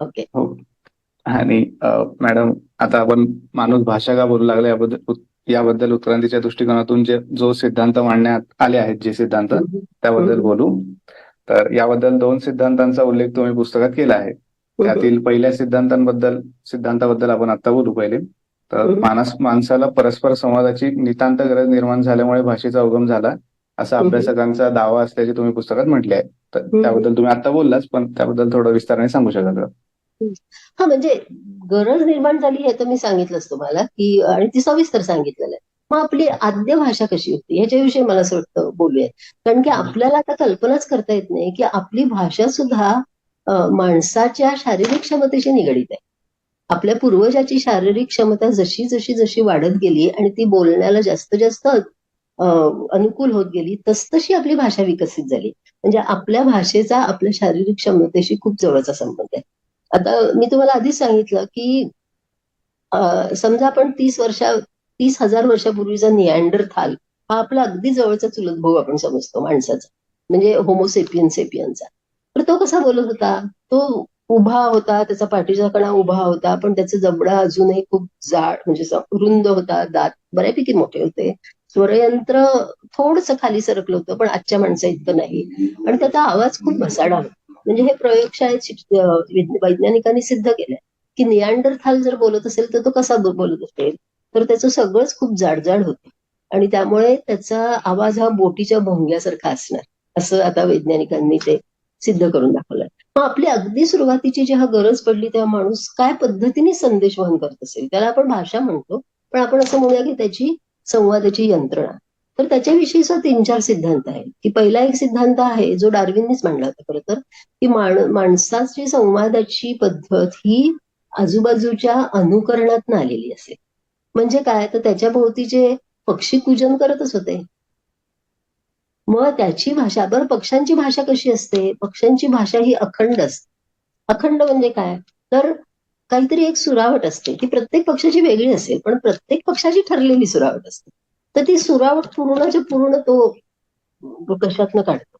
Okay. हो. आणि madam आता आपण माणूस भाषा का बोलू लागला याबद्दल उत- याबद्दल उत्क्रांतीच्या दृष्टिकोनातून जे जो सिद्धांत मांडण्यात आले आहेत जे सिद्धांत त्याबद्दल. बोलू. तर याबद्दल दोन सिद्धांतांचा उल्लेख तुम्ही पुस्तकात केला आहे. त्यातील पहिल्या सिद्धांतांबद्दल सिद्धांताबद्दल आपण आता बोलू पहिले. तर. मानस माणसाला परस्पर संवादाची नितांत गरज निर्माण झाल्यामुळे भाषेचा उगम झाला. असा. अभ्यासकांचा दावा असल्याचे तुम्ही पुस्तकात म्हटले आहे. तर. त्याबद्दल तुम्ही आता बोललाच पण त्याबद्दल थोडं विस्ताराने सांगू शकाल का? हा म्हणजे गरज निर्माण झाली हे तर मी सांगितलंच तुम्हाला की आणि ती सविस्तर सांगितलेलं आहे. मग आपली आद्य भाषा कशी होती ह्याच्याविषयी मला असं वाटतं बोलूयात. कारण की आपल्याला आता कल्पनाच करता येत नाही की आपली भाषा सुद्धा माणसाच्या शारीरिक क्षमतेशी निगडीत आहे. आपल्या पूर्वजाची शारीरिक क्षमता जशी जशी जशी वाढत गेली आणि ती बोलण्याला जास्त जास्त अनुकूल होत गेली तसतशी आपली भाषा विकसित झाली. म्हणजे आपल्या भाषेचा आपल्या शारीरिक क्षमतेशी खूप जवळचा संबंध आहे. आता मी तुम्हाला आधीच सांगितलं की समजा आपण तीस वर्षा तीस हजार वर्षापूर्वीचा नियांडर थाल हा आपला अगदी जवळचा चुलत भाऊ आपण समजतो माणसाचा. म्हणजे होमोसेपियन सेपियनचा तर तो कसा बोलत होता? तो उभा होता त्याचा पाठीचा कणा उभा होता पण त्याचा जबडा अजूनही खूप जाड म्हणजे रुंद होता दात बऱ्यापैकी मोठे होते. स्वरयंत्र थोडस खाली सरकलं होतं पण आजच्या माणसा इतकं नाही. आणि त्याचा आवाज खूप भसाडा म्हणजे हे प्रयोगशाळेत वैज्ञानिकांनी सिद्ध केलंय. की नियांडरथाल जर बोलत असेल तर तो कसा बोलत असेल? तर त्याचं सगळंच खूप जाडजाड होतं. आणि त्यामुळे त्याचा आवाज हा बोटीच्या भोंग्यासारखा असणार असं आता वैज्ञानिकांनी ते सिद्ध करून दाखवलं मग आपली अगदी सुरुवातीची जेव्हा गरज पडली तेव्हा माणूस काय पद्धतीने संदेश वहन करत असेल? त्याला आपण भाषा म्हणतो पण आपण असं म्हणूया की त्याची संवादाची यंत्रणा. तर त्याच्याविषयीचा तीन चार सिद्धांत आहेत. की पहिला एक सिद्धांत आहे जो डार्विननीच मांडला होता खरं तर की माण माणसाची संवादाची पद्धत ही आजूबाजूच्या अनुकरणातून आलेली असेल. म्हणजे काय? तर त्याच्या भोवतीचे पक्षी पूजन करतच होते मग त्याची भाषा बरं पक्ष्यांची भाषा कशी असते? पक्ष्यांची भाषा ही अखंड असते. अखंड म्हणजे काय? तर काहीतरी एक सुरावट असते. ती प्रत्येक पक्षाची वेगळी असेल पण प्रत्येक पक्षाची ठरलेली सुरावट असते. तर ती सुरावट पूर्णच्या पूर्ण तो कशातनं काढतो.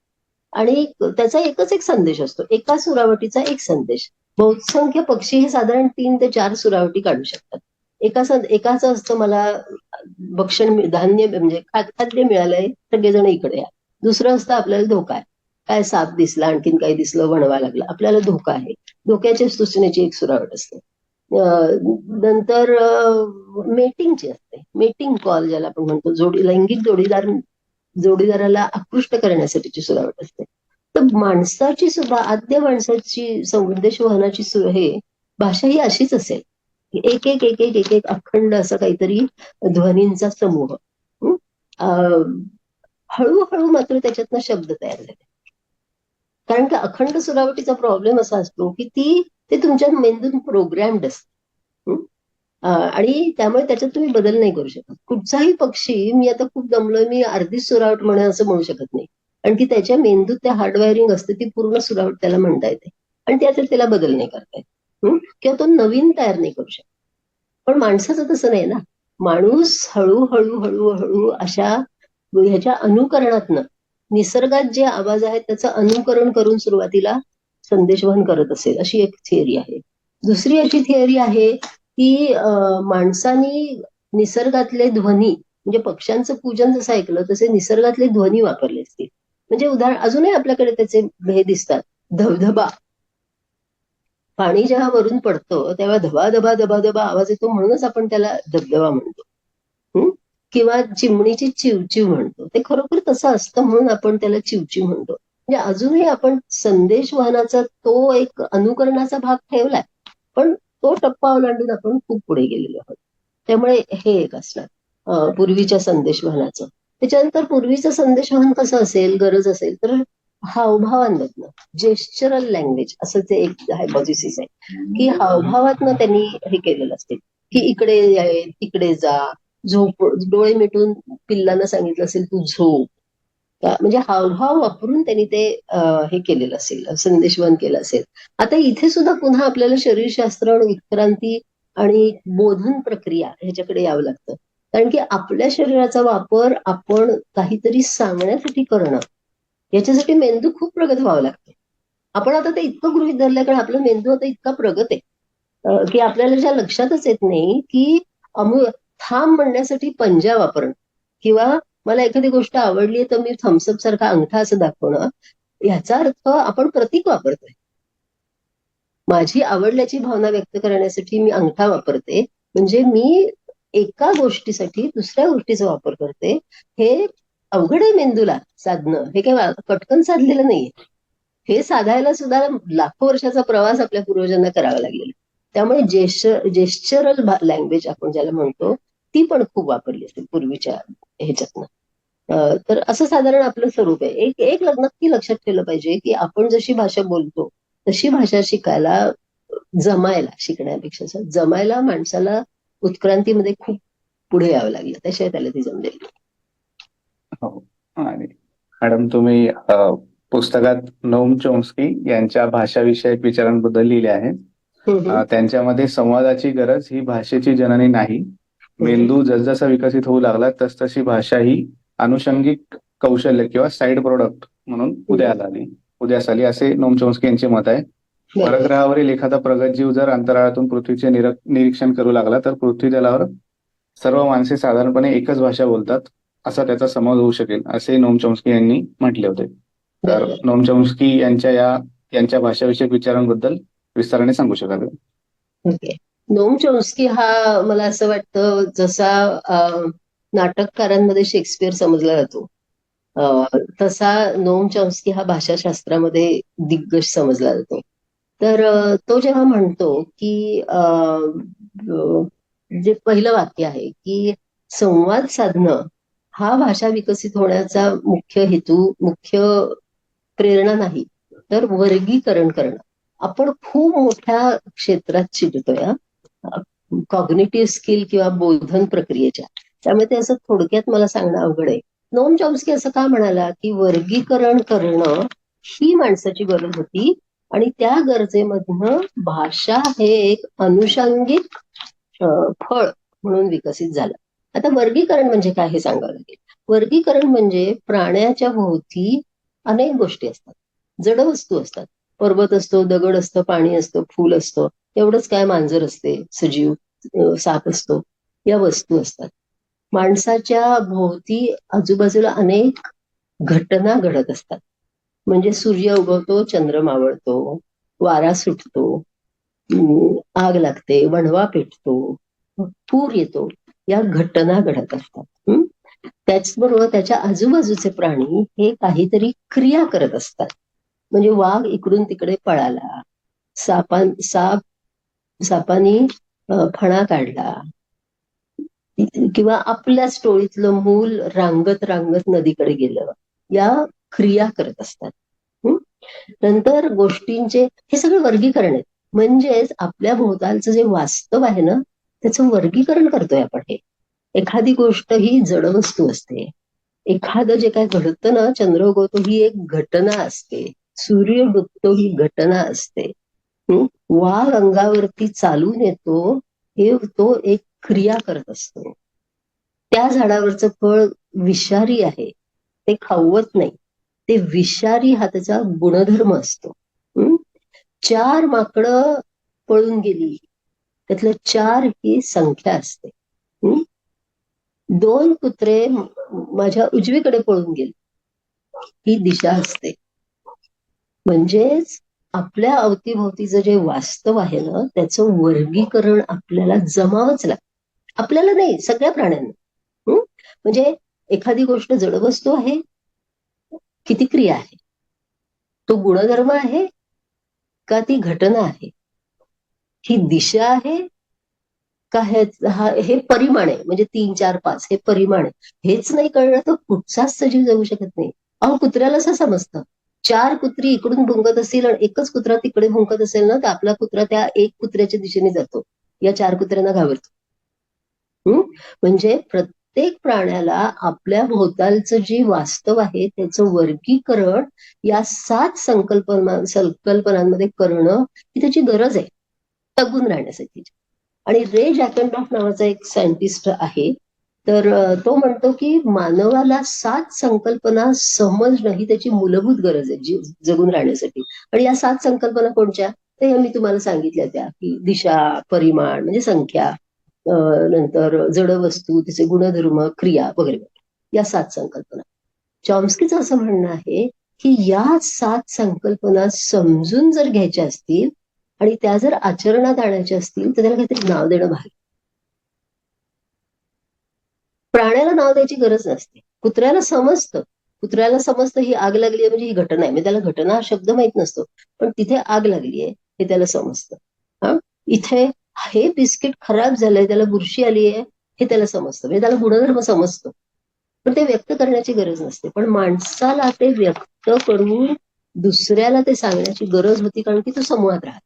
आणि त्याचा एकच एक संदेश असतो. एका सुरावटीचा एक संदेश. बहुसंख्य पक्षी हे साधारण तीन ते चार सुरावटी काढू शकतात. एका सं- एकाचं असतं मला भक्षण धान्य म्हणजे खाद्य मिळालंय सगळेजण इकडे या. दुसरं असतं आपल्याला धोका आहे. काय साप दिसला आणखीन काही दिसलं वणवा लागला. आपल्याला धोका आहे. धोक्याच्या सूचनेची एक सुरावट असते. नंतर मेटिंगची असते. मेटिंग कॉल ज्याला आपण म्हणतो जोडी लैंगिक जोडीदार जोडीदाराला आकृष्ट करण्यासाठीची सुरावट असते. तर माणसाची सुद्धा आद्य माणसाची संदेश वहनाची सु- हे भाषा ही अशीच असेल. एक एक एक एक एक एक अखंड असं काहीतरी ध्वनींचा समूह. हळूहळू मात्र त्याच्यातनं शब्द तयार झाले. कारण की अखंड सुरावटीचा प्रॉब्लेम असा असतो की ती ते तुमच्या मेंदून प्रोग्रॅम्ड असते. आणि त्यामुळे त्याच्यात तुम्ही बदल नाही करू शकत. कुठचाही पक्षी मी आता खूप दमलोय मी अर्धी सुरावट म्हणे असं म्हणू शकत नाही. कारण की त्याच्या मेंदूत त्या हार्डवायरिंग असते ती पूर्ण सुरावट त्याला म्हणता येते. आणि त्याच्यात त्याला बदल नाही करता येत. किंवा तो नवीन तयार नाही करू शकत. पण माणसाचं तसं नाही ना. माणूस हळूहळू हळूहळू अशा ह्याच्या अनुकरणातनं निसर्गात जे आवाज आहेत त्याचं अनुकरण करून सुरुवातीला संदेशवहन करत असेल अशी एक थिअरी आहे. दुसरी अशी थिअरी आहे की माणसानी निसर्गातले ध्वनी म्हणजे पक्ष्यांचं पूजन जसं ऐकलं तसे निसर्गातले ध्वनी वापरले असतील. म्हणजे उदाहरण अजूनही आपल्याकडे त्याचे हे दिसतात. धबधबा. पाणी जेव्हा वरून पडतं तेव्हा धबा धबा धबा धबा आवाज येतो म्हणूनच आपण त्याला धबधबा म्हणतो. हम्म किंवा चिमणीची चिवचिव म्हणतो. ते खरोखर तसं असतं म्हणून आपण त्याला चिवचिव म्हणतो. म्हणजे अजूनही आपण संदेश वाहनाचा तो एक अनुकरणाचा भाग ठेवलाय पण तो टप्पा ओलांडून आपण खूप पुढे गेलेलो आहोत. त्यामुळे हे एक असणार पूर्वीच्या संदेश वाहनाचं त्याच्यानंतर पूर्वीचं संदेशवहन कसं असेल गरज असेल तर हावभावांमधनं जेस्चरल लँग्वेज असं ते एक हायपॉझिसिस आहे. की हावभावातनं त्यांनी हे केलेलं असते. की इकडे तिकडे जा झोप डोळे मिटून पिल्लांना सांगितलं असेल तू झोप. म्हणजे हावभाव वापरून त्यांनी ते हे केलेलं असेल संदेशवन केलं असेल. आता इथे सुद्धा पुन्हा आपल्याला शरीरशास्त्र आणि उत्क्रांती आणि बोधन प्रक्रिया ह्याच्याकडे यावं लागतं. कारण की आपल्या शरीराचा वापर आपण काहीतरी सांगण्यासाठी करणं याच्यासाठी मेंदू खूप प्रगत व्हावं लागतो. आपण आता ते इतकं गृहित धरलंय कारण आपला मेंदू आता इतका प्रगत आहे की आपल्याला ज्या लक्षातच येत नाही की अमु थांब म्हणण्यासाठी पंजा वापरणं. किंवा मला एखादी गोष्ट आवडली तर मी थम्सअप सारखा अंगठा असं दाखवणं याचा अर्थ आपण प्रतीक वापरतोय. माझी आवडल्याची भावना व्यक्त करण्यासाठी मी अंगठा वापरते. म्हणजे मी एका गोष्टीसाठी दुसऱ्या गोष्टीचा वापर करते. हे अवघड आहे मेंदूला साधणं. हे काय पटकन साधलेलं नाहीये. हे साधायला सुद्धा लाखो वर्षाचा प्रवास आपल्या पूर्वजांना करावा लागलेला त्यामुळे जेश जेस्चरल लँग्वेज आपण ज्याला म्हणतो ती पण खूप वापरली असते पूर्वीच्या ह्याच्यातनं. तर असं साधारण आपलं स्वरूप आहे. एक एक लग्न नक्की लक्षात ठेवलं पाहिजे की आपण जशी भाषा बोलतो तशी भाषा शिकायला जमायला शिकण्यापेक्षा जमायला माणसाला उत्क्रांतीमध्ये खूप पुढे यावं लागलं. त्याशिवाय त्याला ती जमलेली नाही. हो. आणि मॅडम तुम्ही पुस्तकात नोम चोम्स्की यांच्या भाषाविषयक विचारांबद्दल लिहिले आहे त्यांच्यामध्ये संवादाची गरज ही भाषेची जननी नाही. मेंदू जसजसा विकसित होऊ लागला तसतशी भाषा ही अनुषंगिक कौशल्य किंवा साईड प्रोडक्ट म्हणून उदयाला आली. उदयास आली असे नोम चोम्स्की यांचे मत आहे. परग्रहावरील एखादा प्रगत जीव जर अंतराळातून पृथ्वीचे निर- निरीक्षण करू लागला तर पृथ्वी तलावर सर्व माणसे साधारणपणे एकच भाषा बोलतात असा त्याचा समज होऊ शकेल असे नोम चोम्स्की यांनी म्हटले होते. तर. नोम चोम्स्की यांच्या या यांच्या भाषाविषयक विचारांबद्दल विस्ताराने सांगू शकाल नोम चोम्स्की हा मला असं वाटतं जसा नाटककारांमध्ये शेक्सपियर समजला जातो. तसा नोम चॉम्स्की हा भाषाशास्त्रामध्ये दिग्गज समजला जातो. तर तो जेव्हा म्हणतो की जे पहिलं वाक्य आहे की संवाद साधणं हा भाषा विकसित होण्याचा मुख्य हेतू मुख्य प्रेरणा नाही तर वर्गीकरण करणं. आपण खूप मोठ्या क्षेत्रात शिकतोय कॉग्निटिव्ह स्किल किंवा बोधन प्रक्रियेच्या. त्यामुळे ते असं थोडक्यात मला सांगणं अवघड आहे. नोम चॉम्स्की असं का म्हणाला की वर्गीकरण करणं ही माणसाची गरज होती आणि त्या गरजेमधनं भाषा हे एक अनुषंगिक फळ म्हणून विकसित झालं. आता वर्गीकरण म्हणजे काय हे सांगावं लागेल. वर्गीकरण म्हणजे प्राण्याच्या भोवती अनेक गोष्टी असतात. जड वस्तू असतात. पर्वत असतो दगड असतं पाणी असतं फूल असतं एवढंच काय मांजर असते सजीव साप असतो या वस्तू असतात. माणसाच्या भोवती आजूबाजूला अनेक घटना घडत असतात. म्हणजे सूर्य उगवतो चंद्र मावळतो वारा सुटतो आग लागते वणवा पेटतो पूर येतो या घटना घडत असतात. त्याचबरोबर त्याच्या आजूबाजूचे प्राणी हे काहीतरी क्रिया करत असतात. म्हणजे वाघ इकडून तिकडे पळाला. सापान साप सापानी फणा काढला. किंवा आपल्याच टोळीतलं मूल रांगत रांगत नदीकडे गेलं. या क्रिया करत असतात. नंतर गोष्टींचे हे सगळं वर्गीकरण आहे म्हणजेच आपल्या भोवतालचं जे वास्तव आहे ना त्याचं वर्गीकरण करतोय आपण हे. एखादी गोष्ट ही जड वस्तू असते. एखादं जे काय घडतं ना चंद्र ही एक घटना असते. सूर्य डुबतो ही घटना असते. वाघ अंगावरती चालून येतो हे तो एक क्रिया करत असतो. त्या झाडावरचं फळ विषारी आहे. ते खावत नाही. ते विषारी हा त्याचा गुणधर्म असतो. चार माकडं पळून गेली. त्यातलं चार ही संख्या असते. दोन कुत्रे माझ्या उजवीकडे पळून गेले. ही दिशा असते. म्हणजेच आपल्या अवतीभोवतीचं जे वास्तव आहे ना त्याचं वर्गीकरण आपल्याला जमावंच लागतं. आपल्याला नाही सगळ्या प्राण्यांना. म्हणजे एखादी गोष्ट जडवस्तू आहे किती क्रिया आहे? तो गुणधर्म आहे का ती घटना आहे? ही दिशा आहे का हे हे परिमाण आहे? म्हणजे तीन चार पाच हे परिमाण आहे. हेच नाही कळलं तर कुठचाच सजीव जाऊ शकत नाही. अहो कुत्र्याला असं समजतं. चार कुत्री इकडून भुंकत असतील आणि एकच कुत्रा तिकडे भुंकत असेल ना तर आपला कुत्रा त्या एक कुत्र्याच्या दिशेने जातो. या चार कुत्र्यांना घाबरतो. हम्म म्हणजे प्रत्येक प्राण्याला आपल्या भोवतालचं जे वास्तव आहे त्याचं वर्गीकरण या सात संकल्पना संकल्पनांमध्ये करणं ही त्याची गरज आहे. तगून राहण्यासाठी. आणि रे जॅकनडॉफ नावाचा एक सायंटिस्ट आहे. तर तो म्हणतो की मानवाला सात संकल्पना समजणं ही त्याची मूलभूत गरज आहे जीव जगून राहण्यासाठी. आणि या सात संकल्पना कोणत्या ते मी तुम्हाला सांगितल्या त्या की दिशा परिमाण म्हणजे संख्या नंतर जड वस्तू तिचे गुणधर्म क्रिया वगैरे. वगैरे या सात संकल्पना. चॉम्स्कीचं असं म्हणणं आहे की या सात संकल्पना समजून जर घ्यायच्या असतील आणि त्या जर आचरणात आणायच्या असतील तर त्याला काहीतरी नाव देणं भाग प्राण्याला नाव द्यायची गरज नसते. कुत्र्याला समजतं. कुत्र्याला समजतं ही आग लागली आहे म्हणजे ही घटना आहे. म्हणजे त्याला घटना हा शब्द माहीत नसतो. पण तिथे आग लागली आहे हे त्याला समजतं. हा? इथे हे बिस्किट खराब झालंय त्याला बुरशी आली आहे हे त्याला समजतं. म्हणजे त्याला गुणधर्म समजतो. पण ते व्यक्त करण्याची गरज नसते. पण माणसाला ते व्यक्त करून दुसऱ्याला ते सांगण्याची गरज होती कारण की तो समूहात राहत.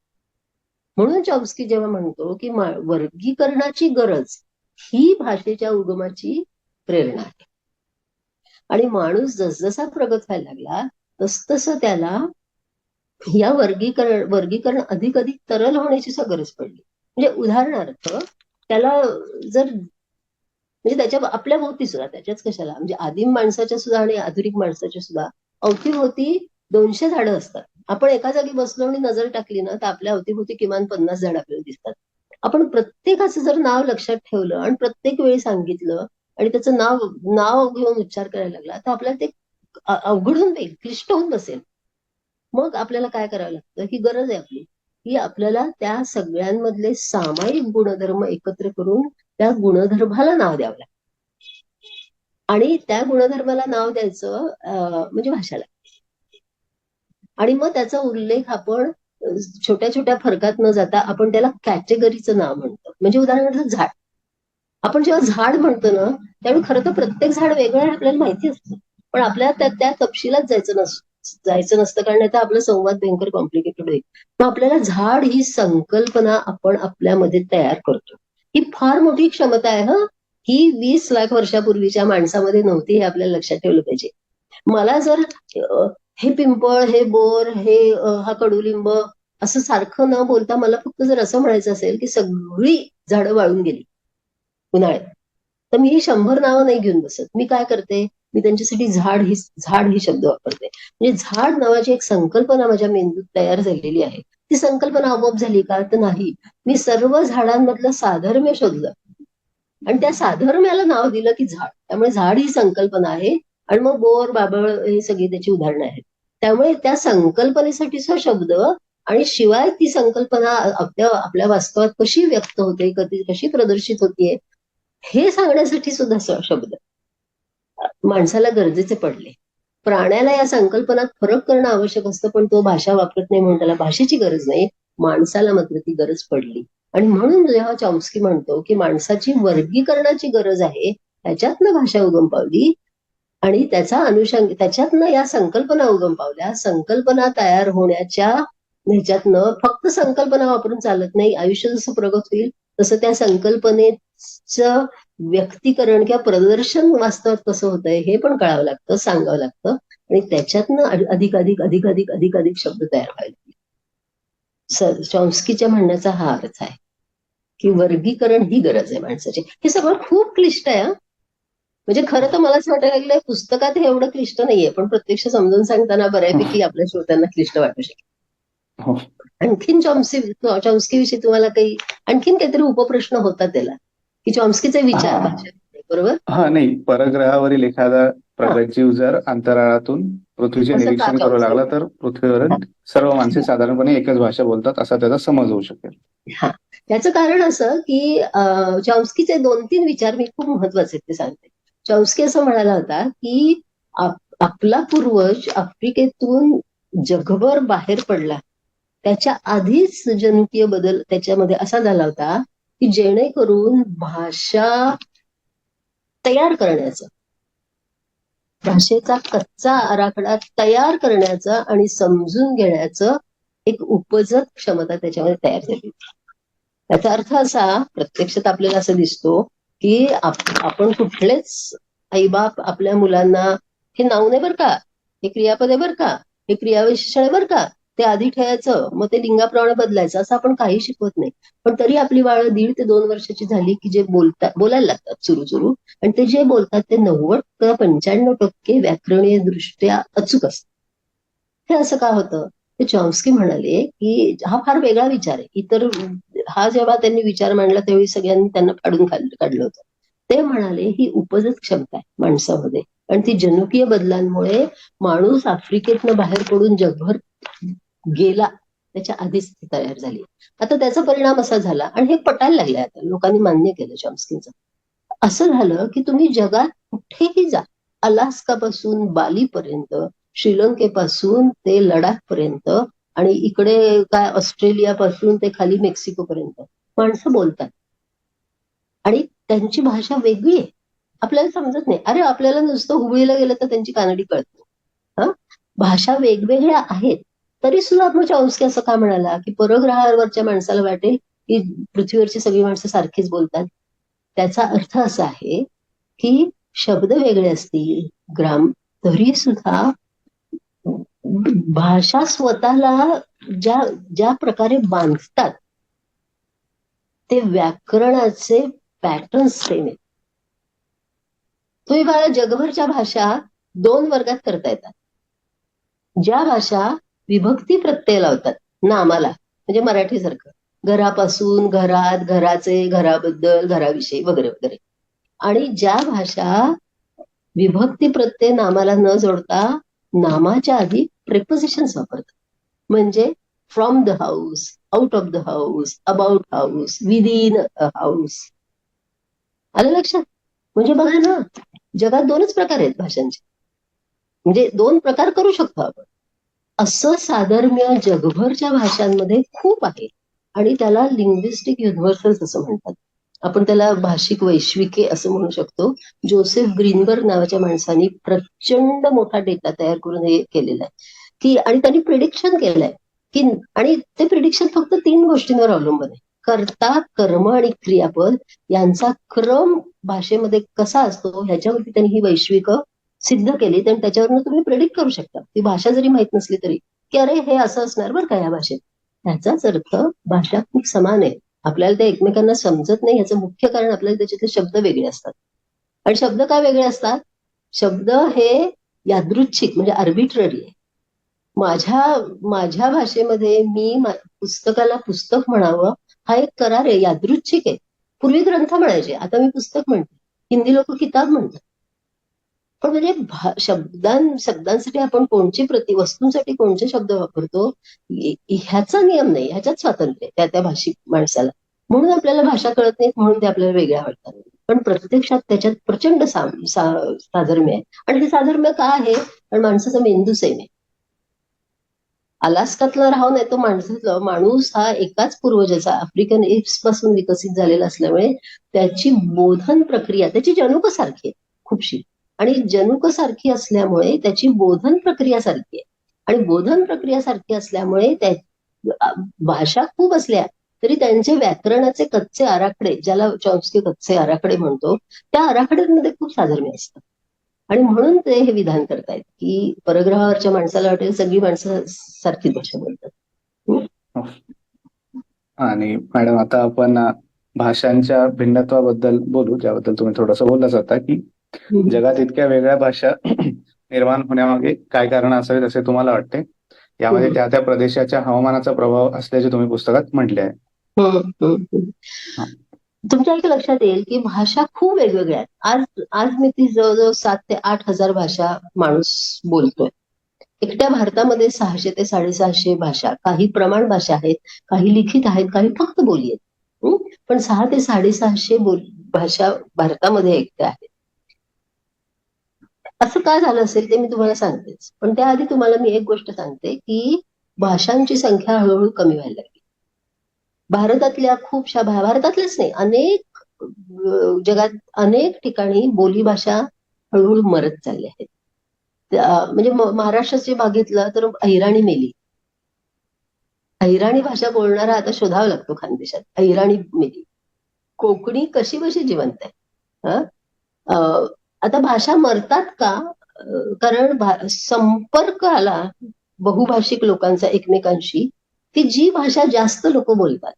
म्हणून चॉम्स्की जेव्हा म्हणतो की वर्गीकरणाची गरज ही भाषेच्या उगमाची प्रेरणा आहे. आणि माणूस जसजसा प्रगत व्हायला लागला तसतसं त्याला या वर्गीकरण वर्गीकरण अधिक अधिक तरल होण्याची गरज पडली. म्हणजे उदाहरणार्थ त्याला जर म्हणजे त्याच्या आपल्या भोवती सुद्धा त्याच्याच कशाला म्हणजे आदिम माणसाच्या सुद्धा आणि आधुनिक माणसाच्या सुद्धा अवतीभोवती दोनशे झाडं असतात. आपण एका जागी बसलो आणि नजर टाकली ना तर आपल्या अवतीभोवती किमान पन्नास झाडं आपल्याला दिसतात. आपण प्रत्येकाचं जर नाव लक्षात ठेवलं आणि प्रत्येक वेळी सांगितलं आणि त्याचं नाव नाव घेऊन उच्चार करायला लागला तर आपल्याला ते अवघड होऊन जाईल क्लिष्ट होऊन बसेल. मग आपल्याला काय करावं लागतं? ही गरज आहे आपली. की आपल्याला त्या सगळ्यांमधले सामायिक गुणधर्म एकत्र करून त्या गुणधर्माला नाव द्यावं लागतं. आणि त्या गुणधर्माला नाव द्यायचं अं, म्हणजे भाषाला. आणि मग त्याचा उल्लेख आपण छोट्या छोट्या फरकात न जाता आपण त्याला कॅटेगरीचं नाव म्हणतो. म्हणजे उदाहरणार्थ झाड. आपण जेव्हा झाड म्हणतो ना त्यावेळी खरं तर प्रत्येक झाड वेगळं आहे आपल्याला माहिती असतं. पण आपल्याला त्या त्या तपशिलात जायचं नस जायचं नसतं कारण आता आपलं संवाद भयंकर कॉम्प्लिकेटेड होईल. मग आपल्याला झाड ही संकल्पना आपण आपल्यामध्ये तयार करतो. ही फार मोठी क्षमता आहे हा. ही वीस लाख वर्षापूर्वीच्या माणसामध्ये नव्हती हे आपल्याला लक्षात ठेवलं पाहिजे. मला जर हे पिंपळ हे बोर हे हा कडुलिंब असं सारखं न बोलता मला फक्त जर असं म्हणायचं असेल की सगळी झाडं वाळून गेली उन्हाळ्यात तर मी ही शंभर नावं नाही घेऊन बसत. मी काय करते? मी त्यांच्यासाठी झाड ही झाड ही शब्द वापरते. म्हणजे झाड नावाची एक संकल्पना माझ्या मेंदूत तयार झालेली आहे. ती संकल्पना आपोआप झाली का? तर नाही. मी सर्व झाडांमधलं साधर्म्य शोधलं. आणि त्या साधर्म्याला नाव दिलं की झाड. त्यामुळे झाड ही संकल्पना आहे आणि मग बोर बाबळ हे सगळी त्याची उदाहरणं आहेत. त्यामुळे त्या संकल्पनेसाठीचा शब्द आणि शिवाय ती संकल्पना आपल्या आपल्या वास्तवात कशी व्यक्त होते कधी कशी प्रदर्शित होतीये हे सांगण्यासाठी सुद्धा शब्द. माणसाला गरजेचे पडले. प्राण्याला या संकल्पनात फरक करणं आवश्यक असतं पण तो भाषा वापरत नाही म्हणून त्याला भाषेची गरज नाही माणसाला मात्र ती गरज पडली. आणि म्हणून जेव्हा चॉम्स्की म्हणतो की माणसाची वर्गीकरणाची गरज आहे त्याच्यातनं भाषा उगम पावली आणि त्याचा अनुषंग त्याच्यातनं या संकल्पना उगम पावल्या. संकल्पना तयार होण्याच्या ह्याच्यातनं फक्त संकल्पना वापरून चालत नाही. आयुष्य जसं प्रगत होईल तसं त्या संकल्पनेचं व्यक्तीकरण किंवा प्रदर्शन वास्तवात कसं होतंय हे पण कळावं लागतं सांगावं लागतं. आणि त्याच्यातनं अधिक अधिक अधिक अधिक अधिक अधिक शब्द तयार व्हायला लागले. चॉम्स्कीच्या म्हणण्याचा हा अर्थ आहे की वर्गीकरण ही गरज आहे माणसाची. हे सगळं खूप क्लिष्ट आहे म्हणजे खरं तर मला असं वाटायला लागलं पुस्तकात हे एवढं क्लिष्ट नाहीये पण प्रत्यक्ष समजून सांगताना बऱ्यापैकी आपल्या श्रोत्यांना क्लिष्ट वाटू शकेल. आणखीन चॉम्स्की चॉम्स्की विषयी तुम्हाला काही आणखीन काहीतरी उपप्रश्न होता त्याला की चॉम्स्कीचे विचार हा. बरोबर? हा नाही परग्रहावरील एखादा प्रगतजीव जर अंतराळातून पृथ्वीचे निरीक्षण करू? लागला तर पृथ्वीवरील सर्व माणसे साधारणपणे एकच भाषा बोलतात असा त्याचा समज होऊ शकेल. हा. त्याचं कारण असं की चॉम्स्कीचे दोन तीन विचार मी खूप महत्त्वाचे ते सांगते. चॉम्स्की असं म्हणाला होता की आप- आपला पूर्वज आफ्रिकेतून जगभर बाहेर पडला. त्याच्या आधीच जनुकीय बदल त्याच्यामध्ये असा झाला होता की जेणेकरून भाषा तयार करण्याचं भाषेचा कच्चा आराखडा तयार करण्याचं आणि समजून घेण्याचं एक उपजत क्षमता त्याच्यामध्ये तयार झाली. त्याचा अर्थ असा प्रत्यक्षात आपल्याला असं दिसतो की आपण कुठलेच आईबाप आपल्या मुलांना हे नाव नाही बरं का? हे क्रियापद आहे बरं का? हे क्रियाविशेषण आहे बरं का? ते आधी ठेवायचं मग ते लिंगाप्रमाणे बदलायचं असं आपण काही शिकवत नाही. पण तरी आपली बाळ दीड ते दोन वर्षाची झाली की जे बोलतात बोलायला लागतात सुरू सुरू. आणि ते जे बोलतात ते नव्वद किंवा पंच्याण्णव टक्के व्याकरणीय दृष्ट्या अचूक असतात हे असं का होतं? ते चॉम्स्की म्हणाले की हा फार वेगळा विचार आहे. इतर हा जेव्हा त्यांनी विचार मांडला त्यावेळी सगळ्यांनी त्यांना काढून काढलं होतं. ते म्हणाले ही उपजत क्षमता आहे माणसामध्ये. आणि ती जनुकीय बदलांमुळे माणूस आफ्रिकेतनं बाहेर पडून जगभर गेला त्याच्या आधीच ती तयार झाली. आता त्याचा परिणाम असा झाला आणि हे पटायला लागले आता. लोकांनी मान्य केलं चॉम्स्कीचं. असं झालं की तुम्ही जगात कुठेही जा. अलास्कापासून बालीपर्यंत श्रीलंकेपासून ते लडाख पर्यंत आणि इकडे काय ऑस्ट्रेलियापासून ते खाली मेक्सिको पर्यंत माणसं बोलतात. आणि त्यांची भाषा वेगळी आहे. आपल्याला समजत नाही. अरे आपल्याला नुसतं हुबळीला गेलं तर त्यांची कानडी कळते हा? भाषा वेगवेगळ्या आहेत. तरी सुद्धा चॉम्स्की असं का म्हणाला? की परग्रहावरच्या माणसाला वाटेल की पृथ्वीवरची सगळी माणसं सारखीच बोलतात. त्याचा अर्थ असा आहे की शब्द वेगळे असतील ग्राम तरी सुद्धा भाषा स्वतःला ज्या ज्या प्रकारे बांधतात ते व्याकरणाचे पॅटर्न सेम आहेत तुम्ही बाळा जगभरच्या भाषा दोन वर्गात करता येतात. ज्या भाषा विभक्ती प्रत्यय लावतात. नामाला म्हणजे मराठी सारखं घरापासून घरात घराचे घराबद्दल घराविषयी वगैरे वगैरे. आणि ज्या भाषा विभक्ती प्रत्यय नामाला न जोडता नामाच्या आधी प्रेपोजिशन्स वापरतात. म्हणजे from the house out of the house about house within a house आलं लक्षात? म्हणजे बघा ना जगात दोनच प्रकार आहेत भाषांचे. म्हणजे दोन प्रकार करू शकतो आपण. असं साधर्म्य जगभरच्या भाषांमध्ये खूप आहे. आणि त्याला लिंग्विस्टिक युनिव्हर्सल्स असं म्हणतात. आपण त्याला भाषिक वैश्विके असं म्हणू शकतो. जोसेफ ग्रीनबर्ग नावाच्या माणसाने प्रचंड मोठा डेटा तयार करून हे केलेला आहे. की आणि त्यांनी प्रिडिक्शन केलंय. की आणि ते प्रिडिक्शन फक्त तीन गोष्टींवर अवलंबून आहे. कर्ता कर्म आणि क्रियापद यांचा क्रम भाषेमध्ये कसा असतो ह्याच्यावरती त्यांनी ही वैश्विक सिद्ध केली तर त्याच्यावरनं तुम्ही प्रेडिक्ट करू शकता. ती भाषा जरी माहीत नसली तरी की अरे हे असं असणार बरं का या भाषेत? त्याचाच अर्थ भाषा खूप समान आहे. आपल्याला ते एकमेकांना समजत नाही याचं मुख्य कारण आपल्याला त्याच्यातले शब्द वेगळे असतात. आणि शब्द का वेगळे असतात? शब्द हे यादृच्छिक म्हणजे आर्बिट्ररी आहे. माझ्या माझ्या भाषेमध्ये मी पुस्तकाला पुस्तक म्हणावं हा एक करार आहे यादृच्छिक आहे. पूर्वी ग्रंथ म्हणायचे आता मी पुस्तक म्हणते. हिंदी लोक किताब म्हणतात. पण म्हणजे शब्दां शब्दांसाठी आपण कोणची प्रति वस्तूंसाठी कोणते शब्द वापरतो ह्याचा नियम नाही ह्याच्यात स्वातंत्र्य आहे त्या त्या भाषिक माणसाला. म्हणून आपल्याला भाषा कळत नाहीत म्हणून ते आपल्याला वेगळ्या वाटतात. पण प्रत्यक्षात त्याच्यात प्रचंड साम- सा- साधर्म्य आहे. आणि ते साधर्म्य का आहे? कारण माणसाचा मेंदू सेम आहे. अलास्कातला राहून आहे तो माणसातला माणूस हा एकाच पूर्वजाचा आफ्रिकन एप्सपासून विकसित झालेला असल्यामुळे त्याची बोधन प्रक्रिया त्याची जनुक सारखी आहे खूपशी. आणि जनुक सारखी असल्यामुळे त्याची बोधन प्रक्रिया सारखी आहे. आणि बोधन प्रक्रिया सारखी असल्यामुळे त्या भाषा खूप असल्या तरी त्यांचे व्याकरणाचे कच्चे आराखडे ज्याला चॉम्स्की कच्चे आराखडे म्हणतो त्या आराखड्यांमध्ये खूप साधर्म्य असतं. आणि म्हणून ते हे विधान करतायत की परग्रहावरच्या माणसाला वाटेल सगळी माणसं सारखीच भाषा बोलतात. आणि मॅडम आता आपण भाषांच्या भिन्नत्वाबद्दल बोलू ज्याबद्दल तुम्ही थोडंसं बोललाच होता की जगात इतक्या वेगळ्या भाषा निर्माण होण्यामागे काय कारण असावेत असे तुम्हाला वाटते? यामध्ये. त्या त्या प्रदेशाच्या हवामानाचा प्रभाव असल्याचे तुम्ही पुस्तकात म्हटले आहे. हम्म, हम्म, हम्म. तुमच्या एक लक्षात येईल की भाषा खूप वेगवेगळ्या आहेत. आज आज मी ती जवळजवळ सात ते आठ हजार भाषा माणूस बोलतोय. एकट्या भारतामध्ये सहाशे ते साडेसहाशे भाषा काही प्रमाण भाषा आहेत काही लिखित आहेत काही फक्त बोली आहेत. हं? पण सहा ते साडेसहाशे बोल भाषा भारतामध्ये एकट्या आहेत. असं का झालं असेल ते मी तुम्हाला सांगतेच. पण त्याआधी तुम्हाला मी एक गोष्ट सांगते की भाषांची संख्या हळूहळू कमी व्हायला लागली. भारतातल्या खूपशा भारतातल्याच नाही अनेक जगात अनेक ठिकाणी बोलीभाषा हळूहळू मरत चालल्या आहेत. म्हणजे महाराष्ट्राचे बघितलं तर अहिराणी मेली. अहिराणी भाषा बोलणारा आता शोधावा लागतो खानदेशात. अहिराणी मेली. कोकणी कशी बशी जिवंत आहे? हं? आता भाषा मरतात का? कारण संपर्क आला बहुभाषिक लोकांचा एकमेकांशी की जी भाषा जास्त लोक बोलतात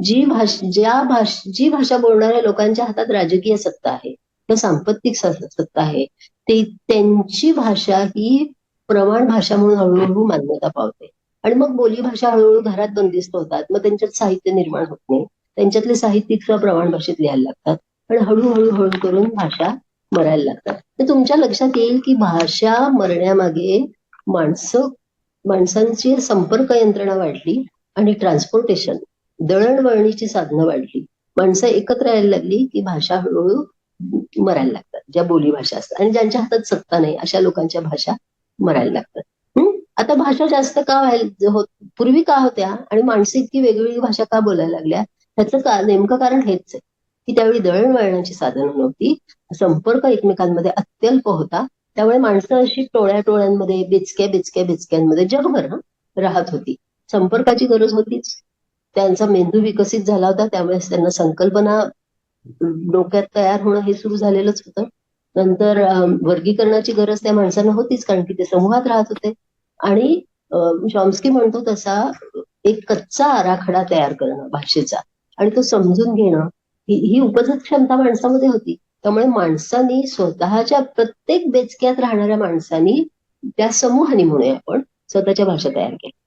जी भाषा ज्या भाष जी भाषा बोलणाऱ्या लोकांच्या हातात राजकीय सत्ता आहे किंवा सांपत्तिक सत्ता आहे ते त्यांची भाषा ही प्रमाण भाषा म्हणून हळूहळू मान्यता पावते. आणि मग बोली भाषा हळूहळू घरात बंदिस्त होतात मग त्यांच्यात साहित्य निर्माण होत नाही त्यांच्यातले साहित्यिक प्रमाण भाषेत लिहायला लागतात पण हळूहळू हळू करून भाषा मरायला लागतात. तर तुमच्या लक्षात येईल की भाषा मरण्यामागे माणसं माणसांची संपर्क यंत्रणा वाढली आणि ट्रान्सपोर्टेशन दळणवळणीची साधनं वाढली. माणसं एकत्र यायला लागली की भाषा हळूहळू मरायला लागतात. ज्या बोलीभाषा असतात. आणि ज्यांच्या हातात सत्ता नाही अशा लोकांच्या भाषा मरायला लागतात. आता भाषा जास्त का व्हायला होत पूर्वी का होत्या? आणि माणसं इतकी वेगवेगळी भाषा का बोलायला लागल्या? ह्याचं का नेमकं कारण हेच आहे. की त्यावेळी दळणवळणाची साधनं नव्हती. संपर्क एकमेकांमध्ये अत्यल्प होता. त्यामुळे माणसं अशी टोळ्या टोळ्यांमध्ये बिचक्या बिचक्या बिचक्यांमध्ये जगभर राहत होती. संपर्काची गरज होतीच. त्यांचा मेंदू विकसित झाला होता. त्यामुळे त्यांना संकल्पना डोक्यात तयार होणं हे सुरू झालेलंच होतं. नंतर वर्गीकरणाची गरज त्या माणसांना होतीच कारण की ते समूहात राहत होते. आणि शॉम्स्की म्हणतो तसा एक कच्चा आराखडा तयार करणं भाषेचा. आणि तो समजून घेणं ही ही उपजत क्षमता माणसामध्ये होती. त्यामुळे माणसांनी स्वतःच्या प्रत्येक बेचक्यात राहणाऱ्या माणसांनी त्या समूहाने म्हणूया आपण स्वतःच्या भाषा तयार केल्या.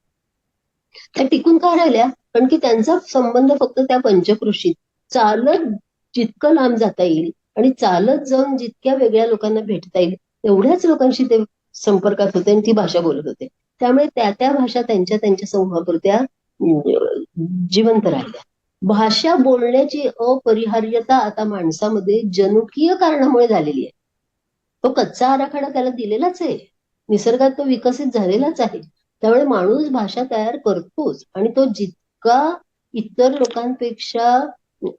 त्या टिकून का राहिल्या? कारण की त्यांचा संबंध फक्त त्या पंचकृषीत. चालत जितकं लांब जाता येईल आणि चालत जाऊन जितक्या वेगळ्या लोकांना भेटता येईल तेवढ्याच लोकांशी ते संपर्कात होते आणि ती भाषा बोलत होते. त्यामुळे त्या त्या भाषा त्यांच्या त्यांच्या समूहापुरत्या जिवंत राहिल्या. भाषा बोलण्याची अपरिहार्यता आता माणसामध्ये जनुकीय कारणामुळे झालेली आहे. तो कच्चा आराखडा त्याला दिलेलाच आहे. निसर्गात तो विकसित झालेलाच आहे. त्यामुळे माणूस भाषा तयार करतोच आणि तो जितका इतर लोकांपेक्षा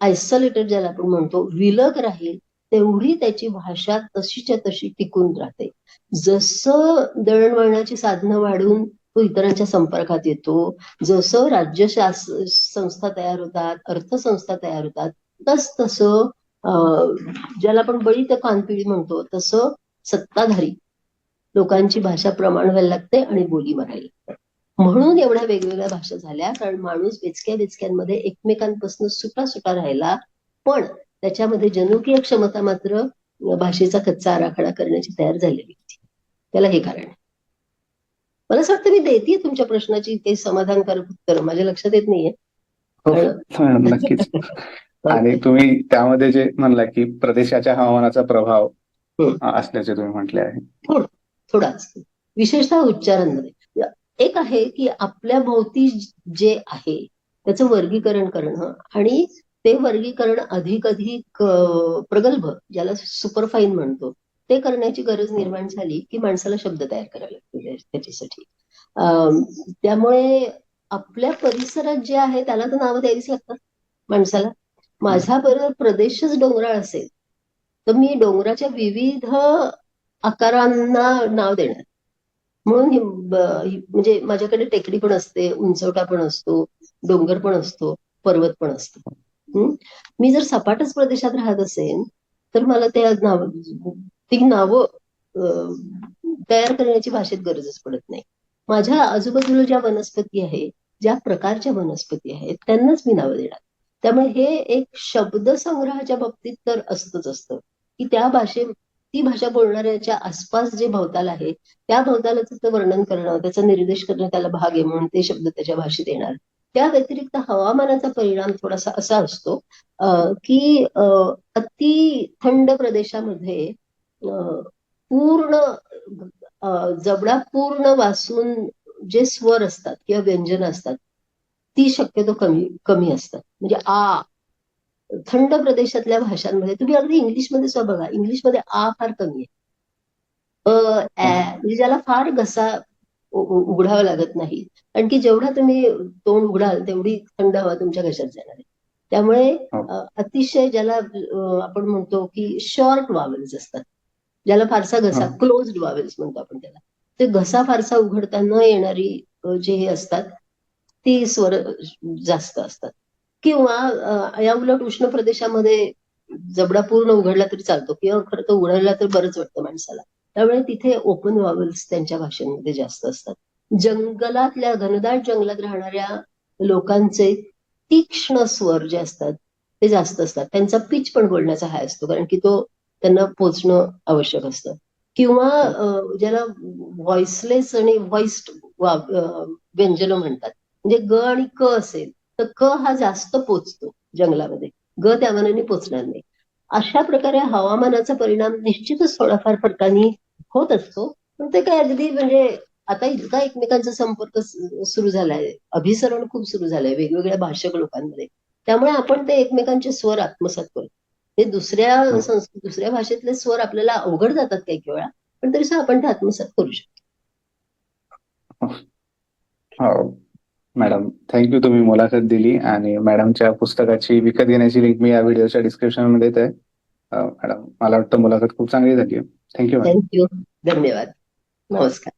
आयसोलेटेड ज्याला आपण म्हणतो विलग राहील तेवढी त्याची भाषा तशीच्या तशी टिकून राहते. जसं दळणवळणाची साधनं वाढून तो इतरांच्या संपर्कात येतो. जसं राज्य शास संस्था तयार होतात अर्थसंस्था तयार होतात तस तसं अं, ज्याला आपण बळीत कानपिळी म्हणतो तसं सत्ताधारी लोकांची भाषा प्रमाण व्हायला लागते आणि बोली मारायला लागते. म्हणून एवढ्या वेगवेगळ्या भाषा झाल्या कारण माणूस बेचक्या बेचक्यांमध्ये एकमेकांपासून सुटा सुटा राहिला. पण त्याच्यामध्ये जनुकीय क्षमता मात्र भाषेचा कच्चा आराखडा करण्याची तयार झालेली होती. त्याला हे कारण आहे. मला असं वाटतं मी देते तुमच्या प्रश्नाची काही समाधानकारक उत्तर. माझ्या लक्षात येत नाहीये. हो मॅडम नक्कीच. आणि तुम्ही त्यामध्ये जे म्हणला की प्रदेशाच्या हवामानाचा प्रभाव असल्याचे तुम्ही म्हटले आहे. थोडाच विशेषतः उच्चारांमध्ये. एक आहे की आपल्या भोवती जे आहे त्याचं वर्गीकरण करणं आणि ते वर्गीकरण अधिक अधिक प्रगल्भ ज्याला सुपरफाईन म्हणतो. ते करण्याची गरज निर्माण झाली की माणसाला शब्द तयार करायला लागतील त्याच्यासाठी. त्यामुळे आपल्या परिसरात जे आहे त्याला तर नावं द्यावीच लागतात माणसाला. माझा बरोबर प्रदेशच डोंगराळ असेल तर मी डोंगराच्या विविध आकारांना नाव देणार. म्हणून म्हणजे माझ्याकडे टेकडी पण असते उंचवटा पण असतो डोंगर पण असतो पर्वत पण असतो. मी जर सपाटच प्रदेशात राहत असेल तर मला त्या नाव ती नावं तयार करण्याची भाषेत गरजच पडत नाही. माझ्या आजूबाजूला ज्या वनस्पती आहे ज्या प्रकारच्या वनस्पती आहेत त्यांनाच मी नावं देणार. त्यामुळे हे एक शब्दसंग्रहाच्या बाबतीत तर असतच असतं की त्या भाषे ती भाषा बोलणाऱ्याच्या आसपास जे भवताल आहे त्या भवतालाचं वर्णन करणं त्याचा निर्देश करणं त्याला भाग आहे म्हणून ते शब्द त्याच्या भाषेत येणार. त्या व्यतिरिक्त हवामानाचा परिणाम थोडासा असा असतो की अति थंड प्रदेशामध्ये पूर्ण जबडा पूर्ण वासून जे स्वर असतात किंवा व्यंजन असतात ती शक्यतो कमी कमी असतात. म्हणजे आ थंड प्रदेशातल्या भाषांमध्ये तुम्ही अगदी इंग्लिशमध्ये सुद्धा बघा इंग्लिशमध्ये आ फार कमी आहे. अ म्हणजे ज्याला फार घसा उघडावा लागत नाही. कारण की जेवढा तुम्ही तोंड उघडाल तेवढी थंड हवा तुमच्या घशात जाणार आहे. त्यामुळे हो. अतिशय ज्याला आपण म्हणतो की शॉर्ट वावेल्स असतात. ज्याला फारसा घसा. क्लोज्ड वावेल्स म्हणतो आपण त्याला. ते घसा फारसा उघडता न येणारी जे हे असतात ती स्वर जास्त असतात. किंवा या उलट उष्ण प्रदेशामध्ये जबडा पूर्ण उघडला तरी चालतो किंवा खरं तर उघडला तर बरंच वाटतं माणसाला. त्यामुळे तिथे ओपन व्हावल्स त्यांच्या भाषेमध्ये जास्त असतात. जंगलातल्या घनदाट जंगलात राहणाऱ्या लोकांचे तीक्ष्ण स्वर जे असतात ते जास्त असतात. त्यांचा पिच पण बोलण्याचा हाय असतो कारण की तो त्यांना पोचणं आवश्यक असतं. किंवा ज्याला व्हॉइसलेस आणि व्हॉइस्ड व्यंजन म्हणतात. म्हणजे ग आणि क असेल तर क हा जास्त पोचतो जंगलामध्ये. ग त्या मनाने पोचणार नाही. अशा प्रकारे हवामानाचा परिणाम निश्चितच थोडाफार फरकाने होत असतो. पण ते काय अगदी म्हणजे आता इतका एकमेकांचा संपर्क सुरू झालाय. अभिसरण खूप सुरू झालंय. वेगवेगळ्या भाषक लोकांमध्ये. त्यामुळे आपण ते एकमेकांचे स्वर आत्मसात करतो. हे दुसऱ्या हो. संस्कृत दुसऱ्या भाषेतले स्वर आपल्याला अवघड जातात काही काही वेळा पण तरी सुद्धा आपण ते आत्मसात करू शकतो. हो. मॅडम थँक्यू तुम्ही मुलाखत दिली आणि मॅडमच्या पुस्तकाची विकत घेण्याची लिंक मी या व्हिडिओच्या डिस्क्रिप्शनमध्ये देत. आहे मॅडम मला वाटतं मुलाखत खूप चांगली झाली. थँक्यू थँक्यू धन्यवाद. नमस्कार.